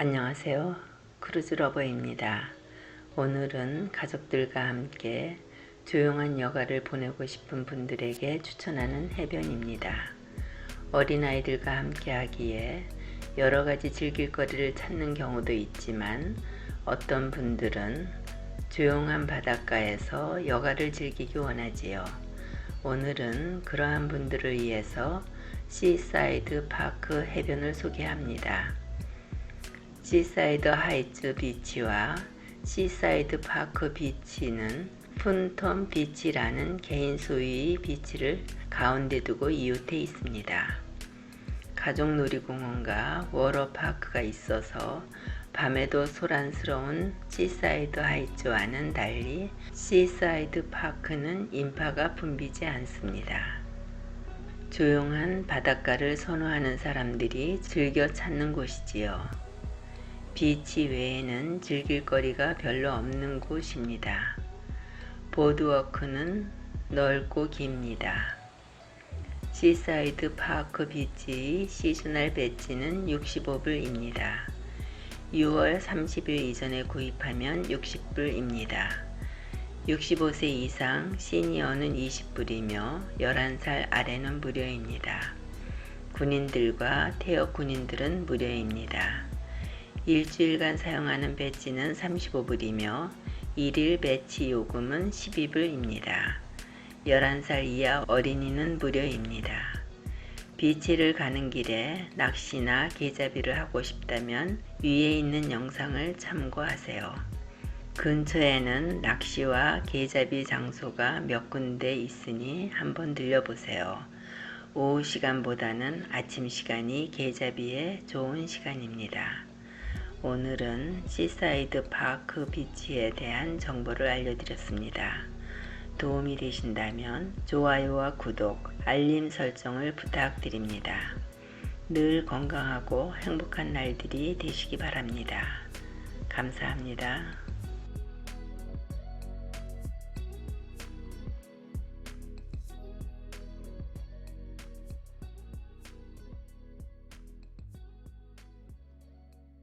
안녕하세요. 크루즈 러버입니다. 오늘은 가족들과 함께 조용한 여가를 보내고 싶은 분들에게 추천하는 해변입니다. 어린아이들과 함께 하기에 여러 가지 즐길거리를 찾는 경우도 있지만 어떤 분들은 조용한 바닷가에서 여가를 즐기기 원하지요. 오늘은 그러한 분들을 위해서 시사이드 파크 해변을 소개합니다. 시사이드 하이츠 비치와 시사이드 파크 비치는 푼톤 비치라는 개인 소유의 비치를 가운데 두고 이웃해 있습니다. 가족 놀이공원과 워터파크가 있어서 밤에도 소란스러운 시사이드 하이츠와는 달리 시사이드 파크는 인파가 붐비지 않습니다. 조용한 바닷가를 선호하는 사람들이 즐겨 찾는 곳이지요. 비치 외에는 즐길 거리가 별로 없는 곳입니다. 보드워크는 넓고 깁니다. 시사이드 파크 비치의 시즈널 배지는 65불입니다. 6월 30일 이전에 구입하면 60불입니다. 65세 이상 시니어는 20불이며 11살 아래는 무료입니다. 군인들과 퇴역 군인들은 무료입니다. 일주일간 사용하는 배지는 35불이며 일일 배치 요금은 12불입니다. 11살 이하 어린이는 무료입니다. 비치를 가는 길에 낚시나 게잡이를 하고 싶다면 위에 있는 영상을 참고하세요. 근처에는 낚시와 게잡이 장소가 몇 군데 있으니 한번 들려보세요. 오후 시간보다는 아침 시간이 게잡이에 좋은 시간입니다. 오늘은 시사이드 파크 비치에 대한 정보를 알려드렸습니다. 도움이 되신다면 좋아요와 구독, 알림 설정을 부탁드립니다. 늘 건강하고 행복한 날들이 되시기 바랍니다. 감사합니다.